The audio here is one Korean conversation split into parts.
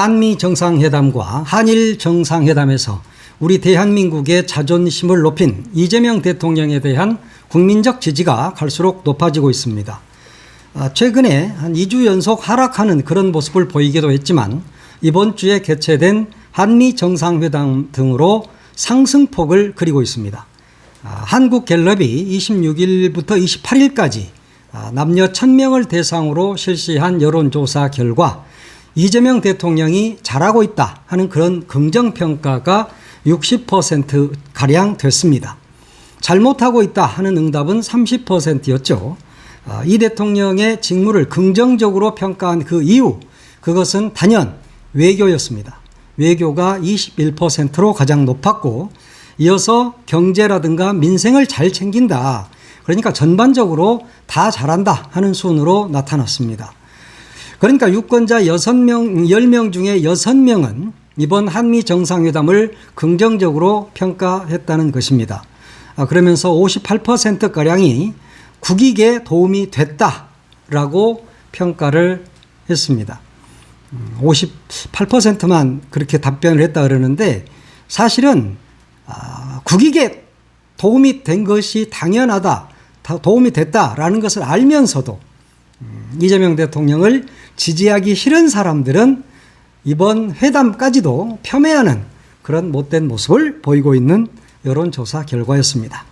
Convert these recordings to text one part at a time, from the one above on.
한미 정상회담과 한일 정상회담에서 우리 대한민국의 자존심을 높인 이재명 대통령에 대한 국민적 지지가 갈수록 높아지고 있습니다. 아, 최근에 한 2주 연속 하락하는 그런 모습을 보이기도 했지만 이번 주에 개최된 한미 정상회담 등으로 상승폭을 그리고 있습니다. 아, 한국 갤럽이 26일부터 28일까지 아, 남녀 1000명을 대상으로 실시한 여론조사 결과 이재명 대통령이 잘하고 있다 하는 그런 긍정평가가 60%가량 됐습니다. 잘못하고 있다 하는 응답은 30%였죠. 아, 이 대통령의 직무를 긍정적으로 평가한 그 이유, 그것은 단연 외교였습니다. 외교가 21%로 가장 높았고, 이어서 경제라든가 민생을 잘 챙긴다. 그러니까 전반적으로 다 잘한다 하는 순으로 나타났습니다. 그러니까 유권자 6명, 10명 중에 6명은 이번 한미 정상회담을 긍정적으로 평가했다는 것입니다. 아, 그러면서 58%가량이 국익에 도움이 됐다라고 평가를 했습니다. 58%만 그렇게 답변을 했다 그러는데 사실은 아, 국익에 도움이 된 것이 당연하다, 도움이 됐다라는 것을 알면서도 음, 이재명 대통령을 지지하기 싫은 사람들은 이번 회담까지도 폄훼하는 그런 못된 모습을 보이고 있는 여론조사 결과였습니다.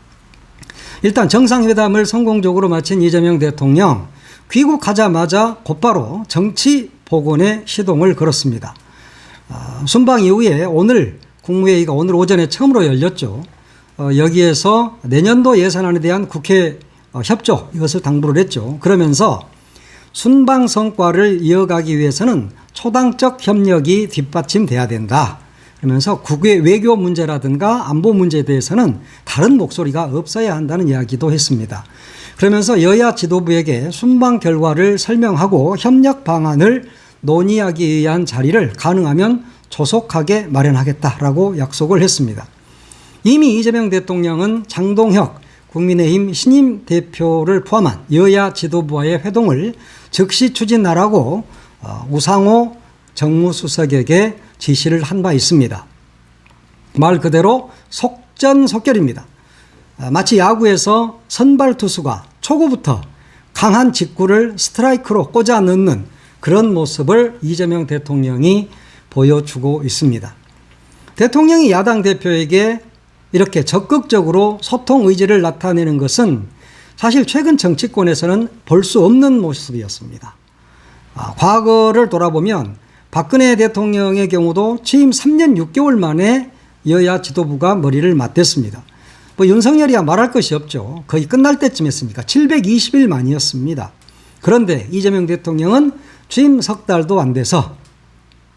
일단 정상회담을 성공적으로 마친 이재명 대통령 귀국하자마자 곧바로 정치 복원에 시동을 걸었습니다. 아, 순방 이후에 오늘 국무회의가 오늘 오전에 처음으로 열렸죠. 어, 여기에서 내년도 예산안에 대한 국회 어, 협조 이것을 당부를 했죠. 그러면서 순방 성과를 이어가기 위해서는 초당적 협력이 뒷받침돼야 된다. 그러면서 국외 외교 문제라든가 안보 문제에 대해서는 다른 목소리가 없어야 한다는 이야기도 했습니다. 그러면서 여야 지도부에게 순방 결과를 설명하고 협력 방안을 논의하기 위한 자리를 가능하면 조속하게 마련하겠다라고 약속을 했습니다. 이미 이재명 대통령은 장동혁 국민의힘 신임 대표를 포함한 여야 지도부와의 회동을 즉시 추진하라고 어, 우상호 정무수석에게 지시를 한 바 있습니다. 말 그대로 속전속결입니다. 아, 마치 야구에서 선발 투수가 초구부터 강한 직구를 스트라이크로 꽂아 넣는 그런 모습을 이재명 대통령이 보여주고 있습니다. 대통령이 야당 대표에게 이렇게 적극적으로 소통 의지를 나타내는 것은 사실 최근 정치권에서는 볼 수 없는 모습이었습니다. 아, 과거를 돌아보면 박근혜 대통령의 경우도 취임 3년 6개월 만에 여야 지도부가 머리를 맞댔습니다. 뭐 윤석열이야 말할 것이 없죠. 거의 끝날 때쯤 했습니까? 720일 만이었습니다. 그런데 이재명 대통령은 취임 석 달도 안 돼서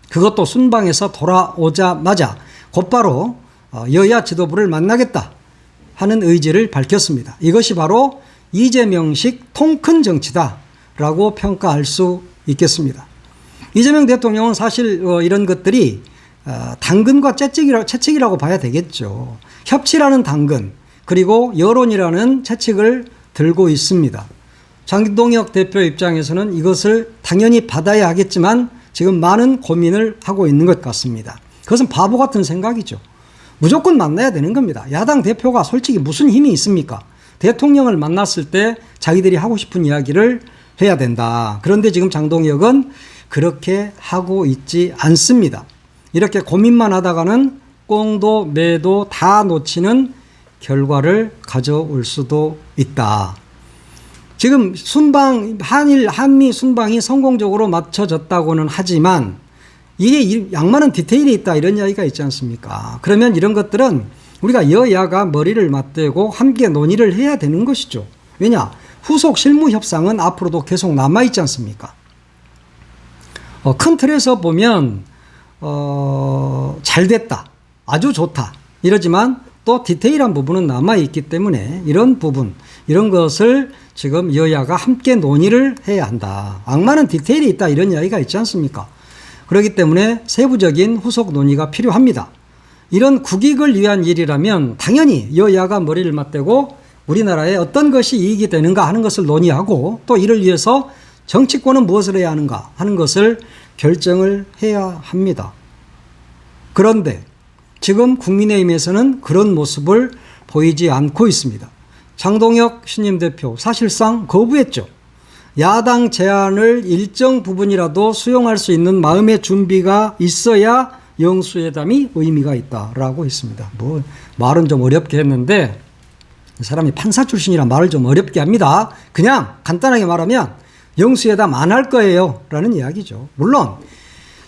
그것도 순방에서 돌아오자마자 곧바로 어, 여야 지도부를 만나겠다 하는 의지를 밝혔습니다. 이것이 바로 이재명식 통큰 정치다라고 평가할 수 있겠습니다. 이재명 대통령은 사실 어, 이런 것들이 어, 당근과 채찍이라, 채찍이라고 봐야 되겠죠. 협치라는 당근 그리고 여론이라는 채찍을 들고 있습니다. 장동혁 대표 입장에서는 이것을 당연히 받아야 하겠지만 지금 많은 고민을 하고 있는 것 같습니다. 그것은 바보 같은 생각이죠. 무조건 만나야 되는 겁니다. 야당 대표가 솔직히 무슨 힘이 있습니까? 대통령을 만났을 때 자기들이 하고 싶은 이야기를 해야 된다. 그런데 지금 장동혁은 그렇게 하고 있지 않습니다. 이렇게 고민만 하다가는 꽁도 매도 다 놓치는 결과를 가져올 수도 있다. 지금 순방, 한일, 한미 순방이 성공적으로 맞춰졌다고는 하지만 이게 양만한 디테일이 있다 이런 이야기가 있지 않습니까? 그러면 이런 것들은 우리가 여야가 머리를 맞대고 함께 논의를 해야 되는 것이죠. 왜냐? 후속 실무 협상은 앞으로도 계속 남아있지 않습니까? 어, 큰 틀에서 보면, 어, 잘 됐다. 아주 좋다. 이러지만 또 디테일한 부분은 남아있기 때문에 이런 부분, 이런 것을 지금 여야가 함께 논의를 해야 한다. 악마는 디테일이 있다. 이런 이야기가 있지 않습니까? 그렇기 때문에 세부적인 후속 논의가 필요합니다. 이런 국익을 위한 일이라면 당연히 여야가 머리를 맞대고 우리나라에 어떤 것이 이익이 되는가 하는 것을 논의하고 또 이를 위해서 정치권은 무엇을 해야 하는가 하는 것을 결정을 해야 합니다. 그런데 지금 국민의힘에서는 그런 모습을 보이지 않고 있습니다. 장동혁 신임 대표 사실상 거부했죠. 야당 제안을 일정 부분이라도 수용할 수 있는 마음의 준비가 있어야 영수회담이 의미가 있다라고 했습니다. 뭐 말은 좀 어렵게 했는데 사람이 판사 출신이라 말을 좀 어렵게 합니다. 그냥 간단하게 말하면 영수회담 안 할 거예요. 라는 이야기죠. 물론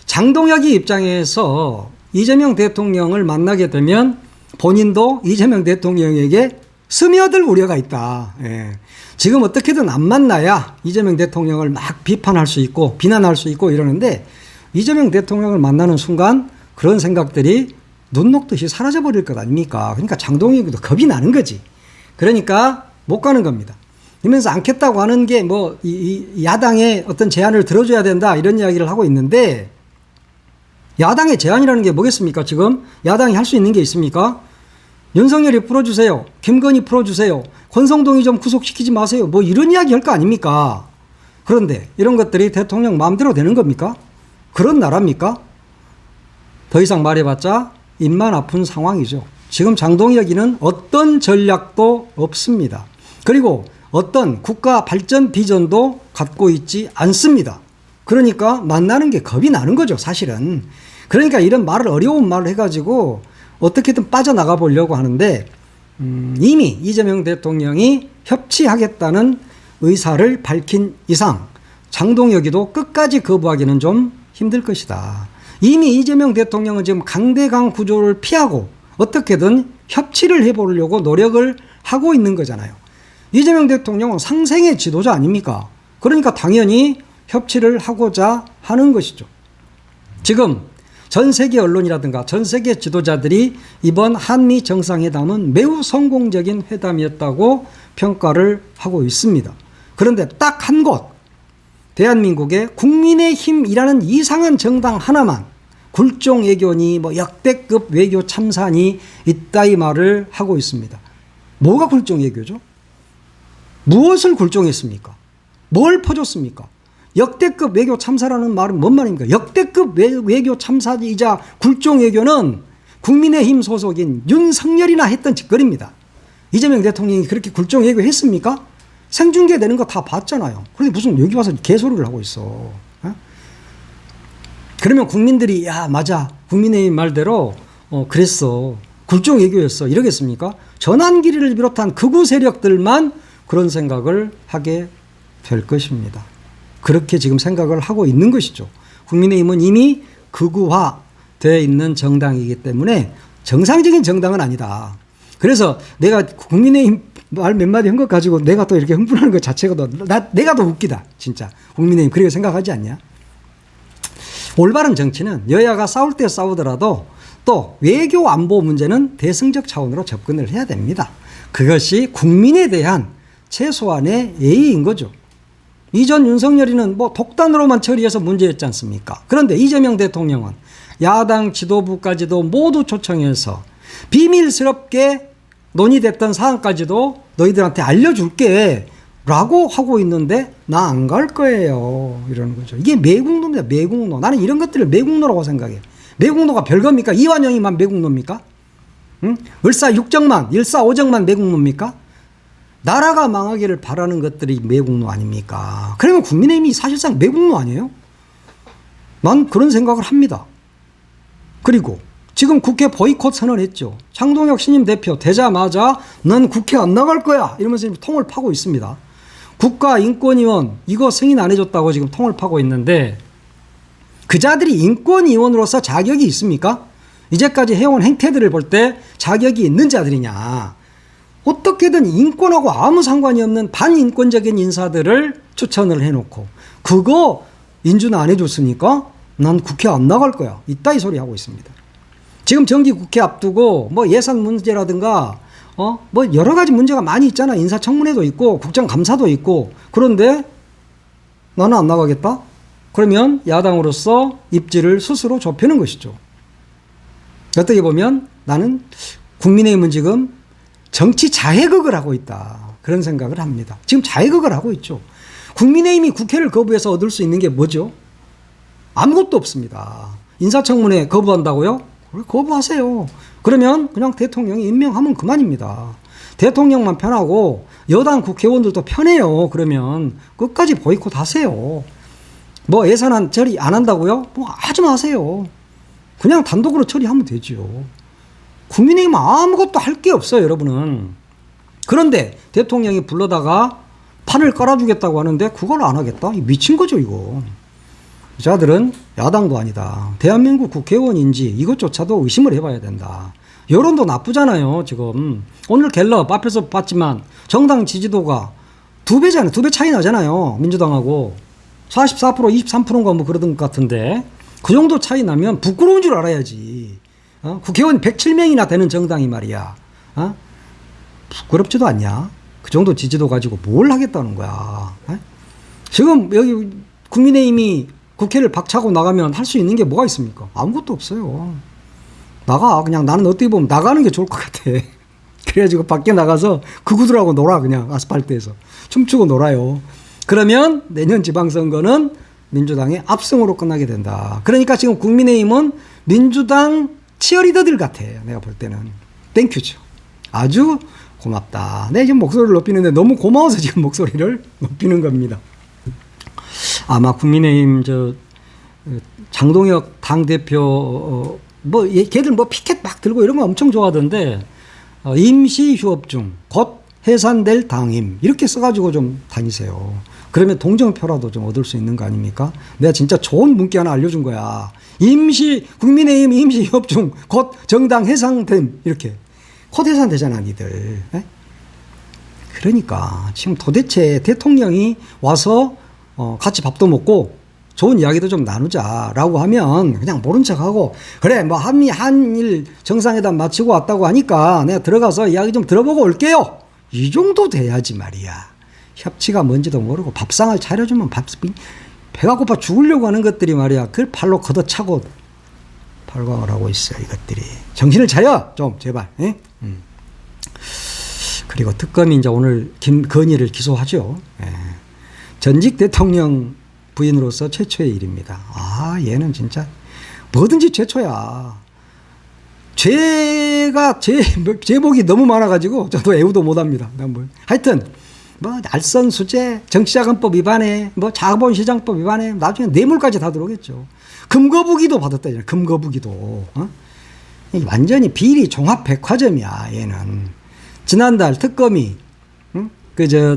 장동혁이 입장에서 이재명 대통령을 만나게 되면 본인도 이재명 대통령에게 스며들 우려가 있다. 예. 지금 어떻게든 안 만나야 이재명 대통령을 막 비판할 수 있고 비난할 수 있고 이러는데 이재명 대통령을 만나는 순간 그런 생각들이 눈 녹듯이 사라져 버릴 것 아닙니까? 그러니까 장동혁도 겁이 나는 거지. 그러니까 못 가는 겁니다. 이면서 않겠다고 하는 게 뭐 야당의 어떤 제안을 들어줘야 된다 이런 이야기를 하고 있는데 야당의 제안이라는 게 뭐겠습니까? 지금 야당이 할 수 있는 게 있습니까? 윤석열이 풀어주세요. 김건희 풀어주세요. 권성동이 좀 구속시키지 마세요. 뭐 이런 이야기 할 거 아닙니까? 그런데 이런 것들이 대통령 마음대로 되는 겁니까? 그런 나라입니까? 더 이상 말해봤자 입만 아픈 상황이죠. 지금 장동혁이는 어떤 전략도 없습니다. 그리고 어떤 국가 발전 비전도 갖고 있지 않습니다. 그러니까 만나는 게 겁이 나는 거죠, 사실은. 그러니까 이런 말을 어려운 말을 해가지고 어떻게든 빠져나가 보려고 하는데 음, 이미 이재명 대통령이 협치하겠다는 의사를 밝힌 이상 장동혁이도 끝까지 거부하기는 좀 힘들 것이다. 이미 이재명 대통령은 지금 강대강 구조를 피하고 어떻게든 협치를 해보려고 노력을 하고 있는 거잖아요. 이재명 대통령은 상생의 지도자 아닙니까? 그러니까 당연히 협치를 하고자 하는 것이죠. 지금 전 세계 언론이라든가 전 세계 지도자들이 이번 한미 정상회담은 매우 성공적인 회담이었다고 평가를 하고 있습니다. 그런데 딱 한 곳, 대한민국의 국민의힘이라는 이상한 정당 하나만 굴종 외교니 뭐 역대급 외교 참사니 있다 이 말을 하고 있습니다. 뭐가 굴종 외교죠? 무엇을 굴종했습니까? 뭘 퍼줬습니까? 역대급 외교 참사라는 말은 뭔 말입니까? 역대급 외교 참사이자 굴종 외교는 국민의힘 소속인 윤석열이나 했던 짓거리입니다. 이재명 대통령이 그렇게 굴종 외교 했습니까? 생중계 되는 거 다 봤잖아요. 그런데 무슨 여기 와서 개소리를 하고 있어. 어? 그러면 국민들이 야 맞아 국민의힘 말대로 어 그랬어 굴종 외교였어 이러겠습니까? 전환기를 비롯한 극우 세력들만 그런 생각을 하게 될 것입니다. 그렇게 지금 생각을 하고 있는 것이죠. 국민의힘은 이미 극우화되어 있는 정당이기 때문에 정상적인 정당은 아니다. 그래서 내가 국민의힘 말 몇 마디 한 것 가지고 내가 또 이렇게 흥분하는 것 자체가 더, 나, 내가 더 웃기다. 진짜. 국민의힘 그렇게 생각하지 않냐? 올바른 정치는 여야가 싸울 때 싸우더라도 또 외교 안보 문제는 대승적 차원으로 접근을 해야 됩니다. 그것이 국민에 대한 최소한의 예의인 거죠. 이전 윤석열이는 뭐 독단으로만 처리해서 문제였지 않습니까? 그런데 이재명 대통령은 야당 지도부까지도 모두 초청해서 비밀스럽게 논의됐던 사안까지도 너희들한테 알려줄게 라고 하고 있는데 나 안 갈 거예요. 이러는 거죠. 이게 매국노입니다. 매국노. 나는 이런 것들을 매국노라고 생각해. 매국노가 별겁니까? 이완영이만 매국노입니까? 응? 을사 육정만, 일사 오정만 매국노입니까? 나라가 망하기를 바라는 것들이 매국노 아닙니까? 그러면 국민의힘이 사실상 매국노 아니에요? 난 그런 생각을 합니다. 그리고 지금 국회 보이콧 선언했죠. 장동혁 신임 대표 되자마자 난 국회 안 나갈 거야 이러면서 통을 파고 있습니다. 국가인권위원 이거 승인 안 해줬다고 지금 통을 파고 있는데 그 자들이 인권위원으로서 자격이 있습니까? 이제까지 해온 행태들을 볼 때 자격이 있는 자들이냐? 어떻게든 인권하고 아무 상관이 없는 반인권적인 인사들을 추천을 해놓고 그거 인준 안 해줬으니까 난 국회 안 나갈 거야. 이따 이 소리 하고 있습니다. 지금 정기 국회 앞두고 뭐 예산 문제라든가 어 뭐 여러 가지 문제가 많이 있잖아. 인사청문회도 있고 국정감사도 있고 그런데 나는 안 나가겠다. 그러면 야당으로서 입지를 스스로 좁히는 것이죠. 어떻게 보면 나는 국민의힘은 지금 정치 자해극을 하고 있다. 그런 생각을 합니다. 지금 자해극을 하고 있죠. 국민의힘이 국회를 거부해서 얻을 수 있는 게 뭐죠? 아무것도 없습니다. 인사청문회 거부한다고요? 거부하세요. 그러면 그냥 대통령이 임명하면 그만입니다. 대통령만 편하고 여당 국회의원들도 편해요. 그러면 끝까지 보이콧 하세요. 뭐 예산안 처리 안 한다고요? 뭐 하지 마세요. 그냥 단독으로 처리하면 되죠. 국민의힘 아무것도 할 게 없어요, 여러분은. 그런데 대통령이 불러다가 판을 깔아주겠다고 하는데 그걸 안 하겠다? 이 미친 거죠, 이거. 자들은 야당도 아니다. 대한민국 국회의원인지 이것조차도 의심을 해봐야 된다. 여론도 나쁘잖아요, 지금. 오늘 갤럽 앞에서 봤지만 정당 지지도가 두 배잖아요. 두 배 차이 나잖아요. 민주당하고. 44% 23%인가 뭐 그러던 것 같은데 그 정도 차이 나면 부끄러운 줄 알아야지. 어? 국회의원 107명이나 되는 정당이 말이야. 어? 부끄럽지도 않냐? 그 정도 지지도 가지고 뭘 하겠다는 거야. 에? 지금 여기 국민의힘이 국회를 박차고 나가면 할 수 있는 게 뭐가 있습니까? 아무것도 없어요. 나가. 그냥 나는 어떻게 보면 나가는 게 좋을 것 같아. 그래가지고 밖에 나가서 그구들하고 놀아. 그냥 아스팔트에서. 춤추고 놀아요. 그러면 내년 지방선거는 민주당의 압승으로 끝나게 된다. 그러니까 지금 국민의힘은 민주당 치어리더들 같아. 내가 볼 때는. 땡큐죠. 아주 고맙다. 내 지금 목소리를 높이는데 너무 고마워서 지금 목소리를 높이는 겁니다. 아마 국민의힘 저 장동혁 당 대표 뭐 얘- 걔들 뭐 피켓 막 들고 이런 거 엄청 좋아하던데 어, 임시 휴업 중 곧 해산될 당임 이렇게 써가지고 좀 다니세요. 그러면 동정표라도 좀 얻을 수 있는 거 아닙니까? 내가 진짜 좋은 문기 하나 알려준 거야. 임시 국민의힘 임시 휴업 중 곧 정당 해산됨 이렇게 곧 해산되잖아 니들. 에? 그러니까 지금 도대체 대통령이 와서 어, 같이 밥도 먹고 좋은 이야기도 좀 나누자라고 하면 그냥 모른 척하고 그래 뭐 한미 한일 정상회담 마치고 왔다고 하니까 내가 들어가서 이야기 좀 들어보고 올게요. 이 정도 돼야지 말이야. 협치가 뭔지도 모르고 밥상을 차려주면 밥 배가 고파 죽으려고 하는 것들이 말이야. 그걸 팔로 걷어차고 발광을 하고 있어 이것들이 정신을 차려 좀 제발. 예? 음. 그리고 특검이 이제 오늘 김건희를 기소하죠. 예. 전직 대통령 부인으로서 최초의 일입니다. 아, 얘는 진짜 뭐든지 최초야. 죄가 죄 제목이 너무 많아가지고 저도 애우도 못합니다. 난 뭐. 하여튼 뭐 알선수재, 정치자금법 위반에 뭐 자본시장법 위반에 나중에 뇌물까지 다 들어오겠죠. 금거부기도 받았다잖아요. 금거부기도. 어? 이 완전히 비리 종합 백화점이야. 얘는 지난달 특검이 응? 그저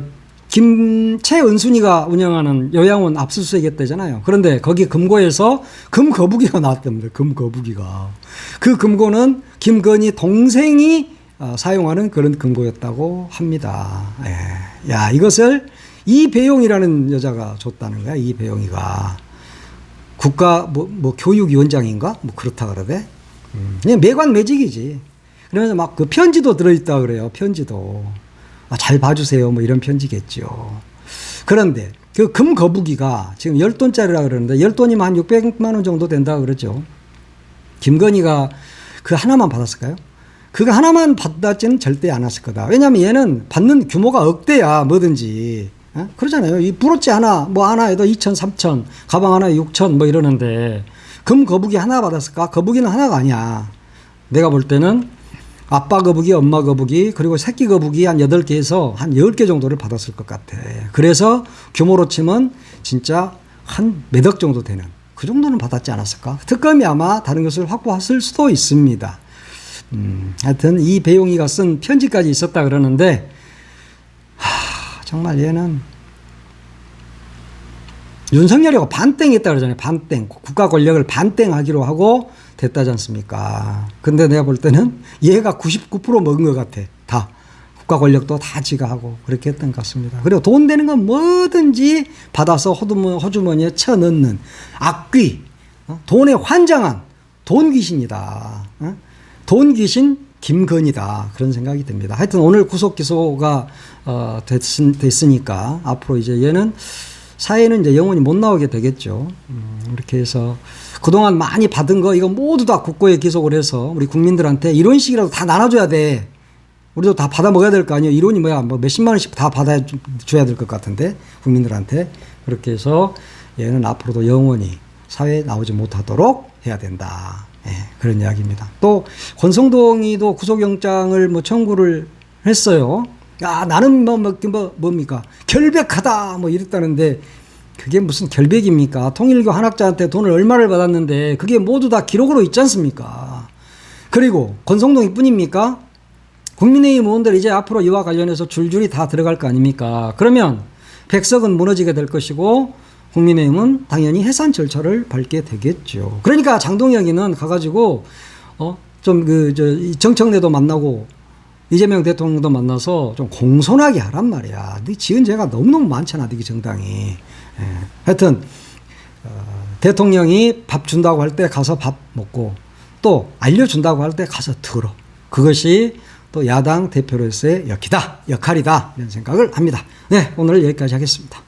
김채은순이가 운영하는 요양원 압수수색했다잖아요. 그런데 거기 금고에서 금거북이가 나왔답니다. 금거북이가. 그 금고는 김건희 동생이 어, 사용하는 그런 금고였다고 합니다. 예. 야, 이것을 이배용이라는 여자가 줬다는 거야. 이배용이가. 국가 뭐, 뭐 교육위원장인가? 뭐 그렇다 그러대. 음, 그냥 매관 매직이지. 그러면서 막 그 편지도 들어있다 그래요. 편지도. 아, 잘 봐주세요. 뭐 이런 편지겠죠. 그런데 그 금거북이가 지금 10돈짜리라 그러는데 10돈이면 한 600만 원 정도 된다 그러죠. 김건희가 그 하나만 받았을까요? 그거 하나만 받았지는 절대 안 했을 거다. 왜냐하면 얘는 받는 규모가 억대야 뭐든지. 어? 그러잖아요. 이 브로치 하나 뭐 하나에도 2천, 3천, 가방 하나에 6천 뭐 이러는데 금 거북이 하나 받았을까? 거북이는 하나가 아니야. 내가 볼 때는 아빠 거북이, 엄마 거북이, 그리고 새끼 거북이 한 8개에서 한 10개 정도를 받았을 것 같아. 그래서 규모로 치면 진짜 한 몇 억 정도 되는 그 정도는 받았지 않았을까? 특검이 아마 다른 것을 확보했을 수도 있습니다. 음, 하여튼 이 배용이가 쓴 편지까지 있었다 그러는데, 하, 정말 얘는 윤석열이가 반땡했다 그러잖아요. 반땡. 국가 권력을 반땡하기로 하고 됐다지 않습니까? 근데 내가 볼 때는 얘가 99% 먹은 것 같아. 다. 국가 권력도 다 지가 하고 그렇게 했던 것 같습니다. 그리고 돈 되는 건 뭐든지 받아서 호주머, 호주머니에 쳐 넣는 악귀, 어? 돈에 환장한 돈 귀신이다. 어? 돈 귀신 김건희다. 그런 생각이 듭니다. 하여튼 오늘 구속 기소가 어, 됐, 됐으니까 앞으로 이제 얘는 사회는 이제 영원히 못 나오게 되겠죠. 음, 이렇게 해서 그동안 많이 받은 거 이거 모두 다 국고에 기속을 해서 우리 국민들한테 이런 식이라도 다 나눠줘야 돼. 우리도 다 받아 먹어야 될 거 아니에요. 이론이 뭐야? 뭐 몇십만 원씩 다 받아 줘야 될 것 같은데 국민들한테 그렇게 해서 얘는 앞으로도 영원히 사회에 나오지 못하도록 해야 된다. 예, 그런 이야기입니다. 또 권성동이도 구속영장을 뭐 청구를 했어요. 야 나는 뭐, 뭐, 뭐 뭡니까 결백하다 뭐 이랬다는데 그게 무슨 결백입니까? 통일교 한학자한테 돈을 얼마를 받았는데 그게 모두 다 기록으로 있지 않습니까? 그리고 권성동이 뿐입니까? 국민의힘 의원들 이제 앞으로 이와 관련해서 줄줄이 다 들어갈 거 아닙니까? 그러면 백석은 무너지게 될 것이고 국민의힘은 당연히 해산 절차를 밟게 되겠죠. 그러니까 장동혁이는 가가지고 어 좀그 정청래도 만나고 이재명 대통령도 만나서 좀 공손하게 하란 말이야. 네 지은 죄가 너무너무 많잖아, 네 정당이. 예. 하여튼 어, 대통령이 밥 준다고 할 때 가서 밥 먹고 또 알려준다고 할 때 가서 들어. 그것이 또 야당 대표로서의 역이다, 역할이다 이런 생각을 합니다. 네, 오늘 여기까지 하겠습니다.